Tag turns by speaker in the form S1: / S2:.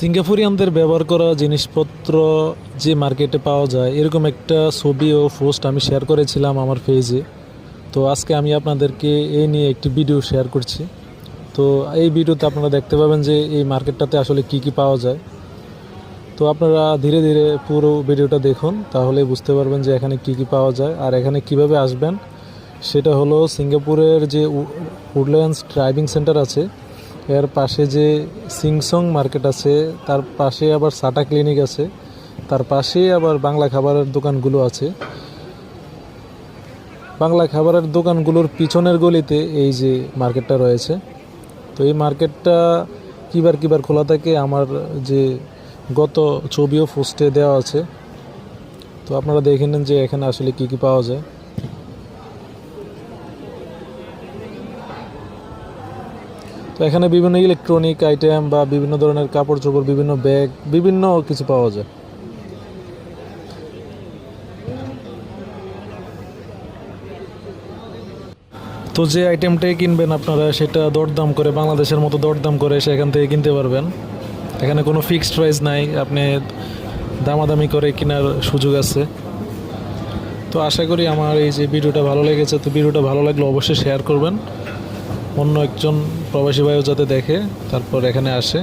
S1: সিঙ্গাপুরিয়ানদের ব্যবহার করা জিনিসপত্র যে মার্কেটে পাওয়া যায়, এরকম একটা ছবি ও পোস্ট আমি শেয়ার করেছিলাম আমার পেজে। তো আজকে আমি আপনাদেরকে এই নিয়ে একটি ভিডিও শেয়ার করছি। তো এই ভিডিওতে আপনারা দেখতে পাবেন যে এই মার্কেটটাতে আসলে কি কি পাওয়া যায়। তো আপনারা ধীরে ধীরে পুরো ভিডিওটা দেখুন, তাহলে বুঝতে পারবেন যে এখানে কি কি পাওয়া যায় আর এখানে কীভাবে আসবেন। সেটা হলো সিঙ্গাপুরের যে উডল্যান্ডস ড্রাইভিং সেন্টার আছে এর পাশে যে সিংসং মার্কেট আছে, তার পাশে আবার সাটা ক্লিনিক আছে, তার পাশেই আবার বাংলা খাবারের দোকানগুলো আছে। বাংলা খাবারের দোকানগুলোর পিছনের গলিতে এই যে মার্কেটটা রয়েছে। তো এই মার্কেটটা কিবার কিবার খোলা থাকে, আমার যে গত ছবিও পোস্টে দেওয়া আছে। তো আপনারা দেখে নেন যে এখানে আসলে কি কি পাওয়া যায়। তো এখানে বিভিন্ন ইলেকট্রনিক আইটেম বা বিভিন্ন ধরনের কাপড় চোপড় বিভিন্ন ব্যাগ, বিভিন্ন কিছু পাওয়া যায়। তো যে আইটেমটাই কিনবেন আপনারা, সেটা দরদাম করে, বাংলাদেশের মতো দরদাম করে সেখান থেকে কিনতে পারবেন। এখানে কোনো ফিক্সড প্রাইস নাই, আপনি দামাদামি করে কেনার সুযোগ আছে। তো আশা করি আমার এই যে ভিডিওটা ভালো লেগেছে, তো ভিডিওটা ভালো লাগলে অবশ্যই শেয়ার করবেন। অন্য একজন প্রবাসী ভাইও যাতে দেখে তারপর এখানে আসে।